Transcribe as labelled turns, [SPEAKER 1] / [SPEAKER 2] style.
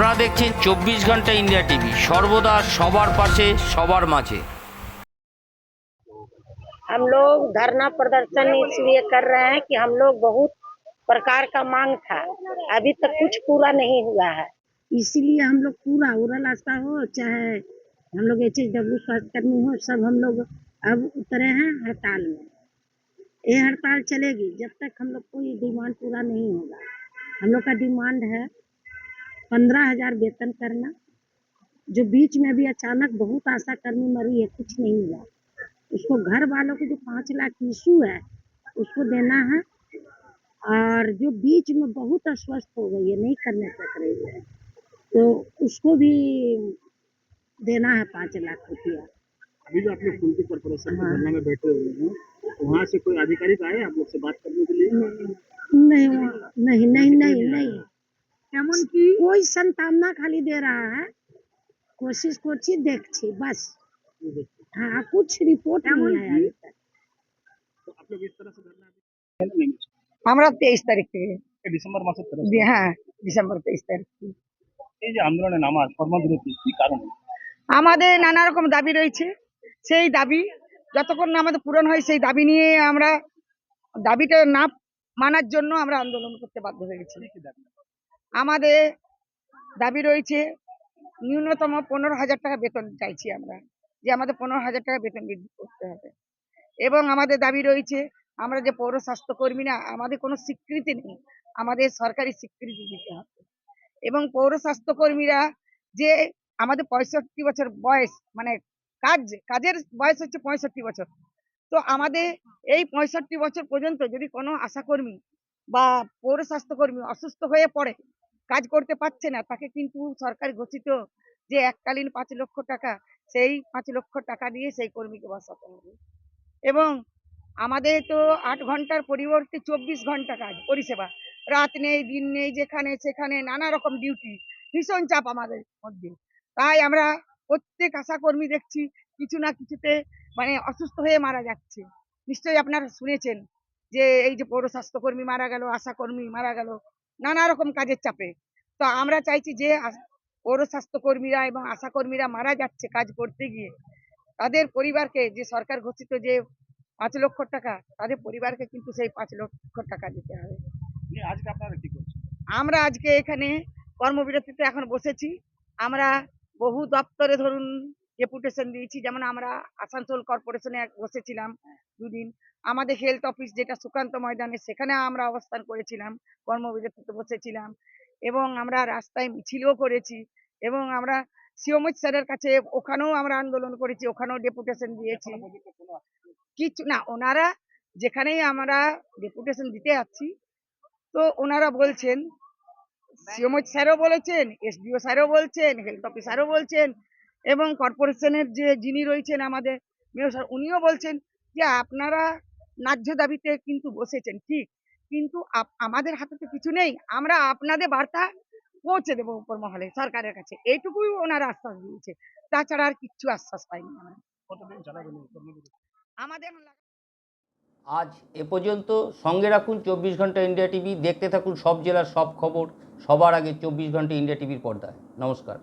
[SPEAKER 1] আপনারা দেখছেন চব্বিশ ঘন্টা ইন্ডিয়া টিভি সর্বদা সবার পাশে সবার মাঝে
[SPEAKER 2] हम लोग धरना प्रदर्शन इसलिए कर रहे हैं कि हम लोग बहुत प्रकार का मांग था अभी तक कुछ पूरा नहीं हुआ है इसीलिए हम लोग पूरा उड़ल आस्था हो चाहे हम लोग एच एस डब्ल्यू स्वास्थ्यकर्मी हो सब हम लोग अब उतरे हैं हड़ताल में ये हड़ताल चलेगी जब तक हम लोग कोई डिमांड पूरा नहीं होगा हम लोग का डिमांड है पंद्रह हज़ार वेतन करना। जो बीच में भी अचानक बहुत आशा कर्मी मरी है कुछ नहीं हुआ। उसको घर वालों को जो पाँच लाख इशू है उसको देना है। और जो बीच में बहुत अस्वस्थ हो गई है नहीं करने तक रही है तो उसको भी देना है पाँच लाख रुपया।
[SPEAKER 3] अभी जो आप लोग कुलती कॉर्पोरेशन
[SPEAKER 2] में
[SPEAKER 3] धरना में बैठे हुए हैं तो वहाँ से कोई अधिकारी आए आप लोग से बात करने के लिए?
[SPEAKER 2] नहीं नहीं नहीं नहीं नहीं, नहीं, नहीं, नहीं। কি कोई संतावना खाली दे रहा है कोशिश করছি দেখছি बस हाँ कुछ रिपोर्ट नहीं आया अभी तक
[SPEAKER 3] तो आप लोग इस तरह से धरना अभी नहीं
[SPEAKER 2] আমরা তেইশ তারিখ থেকে
[SPEAKER 3] ডিসেম্বর মাসের तरफ
[SPEAKER 2] দি- হ্যাঁ ডিসেম্বর তেইশ তারিখ থেকে।
[SPEAKER 3] এই যে আন্দোলনে নামার কর্মবিরতি কি কারণ
[SPEAKER 4] আমাদের নানা রকম দাবি রয়েছে সেই দাবি যতক্ষণ না আমাদের পূরণ হয় সেই দাবি নিয়ে আমরা দাবিটা না মানার জন্য আমরা আন্দোলন করতে বাধ্য হয়েছি আমাদের দাবি রয়েছে, ন্যূনতম পনেরো হাজার টাকা বেতন চাইছি আমরা, যে আমাদের পনেরো হাজার টাকা বেতন বৃদ্ধি করতে হবে। এবং আমাদের দাবি রয়েছে, আমরা যে পৌর স্বাস্থ্যকর্মী না, আমাদের কোনো স্বীকৃতি নেই, আমাদের সরকারি স্বীকৃতি দিতে হবে। এবং পৌর স্বাস্থ্যকর্মীরা যে আমাদের পঁয়ষট্টি বছর বয়স মানে কাজ, কাজের বয়স হচ্ছে পঁয়ষট্টি বছর, তো আমাদের এই পঁয়ষট্টি বছর পর্যন্ত যদি কোনো আশাকর্মী বা পৌর স্বাস্থ্যকর্মী অসুস্থ হয়ে পড়ে কাজ করতে পারছে না, তাকে কিন্তু সরকার ঘোষিত যে এককালীন পাঁচ লক্ষ টাকা, সেই পাঁচ লক্ষ টাকা দিয়ে সেই কর্মীকে বসাতে হবে। এবং আমাদের তো আট ঘণ্টার পরিবর্তে চব্বিশ ঘণ্টা কাজ, পরিষেবা। রাত নেই, দিন নেই, যেখানে সেখানে নানা রকম ডিউটি ভীষণ চাপ আমাদের মধ্যে। তাই আমরা প্রত্যেক আশাকর্মী দেখছি, কিছু না কিছুতে মানে অসুস্থ হয়ে মারা যাচ্ছে। নিশ্চয়ই আপনারা শুনেছেন যে এই যে পৌর স্বাস্থ্যকর্মী মারা গেল আশাকর্মী মারা গেল নানা রকম কাজের চাপে। তো আমরা চাইছি যে পৌর স্বাস্থ্যকর্মীরা এবং আশাকর্মীরা মারা যাচ্ছে কাজ করতে গিয়ে। তাদের পরিবারকে যে সরকার ঘোষিত যে পাঁচ লক্ষ টাকা তাদের পরিবারকে কিন্তু সেই পাঁচ লক্ষ টাকা দিতে হবে। আমরা আজকে এখানে কর্মবিরতিতে এখন বসেছি। আমরা বহু দপ্তরে ধরুন ডেপুটেশন দিয়েছি। যেমন আমরা আসানসোল কর্পোরেশনে বসেছিলাম দুদিন। আমাদের হেলথ অফিস যেটা সুকান্ত ময়দানে সেখানে আমরা অবস্থান করেছিলাম। কর্মবিরতিতে বসেছিলাম। এবং আমরা রাস্তায় মিছিলও করেছি। এবং আমরা সিওমজ স্যারের কাছে ওখানেও আমরা আন্দোলন করেছি ওখানেও ডেপুটেশন দিয়েছি। কিছু না ওনারা যেখানেই আমরা ডেপুটেশন দিতে যাচ্ছি তো ওনারা বলছেন সিএমএইচ স্যারও বলেছেন এসডিও স্যারও বলছেন হেলথ অফিসারও বলছেন এবং কর্পোরেশনের যে যিনি রয়েছেন আমাদের মেয়র স্যার উনিও বলছেন যে আপনারা ন্যায্য দাবিতে কিন্তু বসেছেন ঠিক। কিন্তু আমাদের হাতে তো কিছু নেই। আমরা আপনাদের বার্তা পৌঁছে দেবো উপর মহলে সরকারের কাছে। এইটুকুই ওনারা আশ্বাস দিয়েছে। তাছাড়া আর কিচ্ছু আশ্বাস পাইনি আমরা। আমাদের
[SPEAKER 1] আজ এ পর্যন্ত সঙ্গে রাখুন চব্বিশ ঘণ্টা ইন্ডিয়া টিভি। দেখতে থাকুন সব জেলার সব খবর। সবার আগে চব্বিশ ঘণ্টা ইন্ডিয়া টিভির পর্দায়। নমস্কার।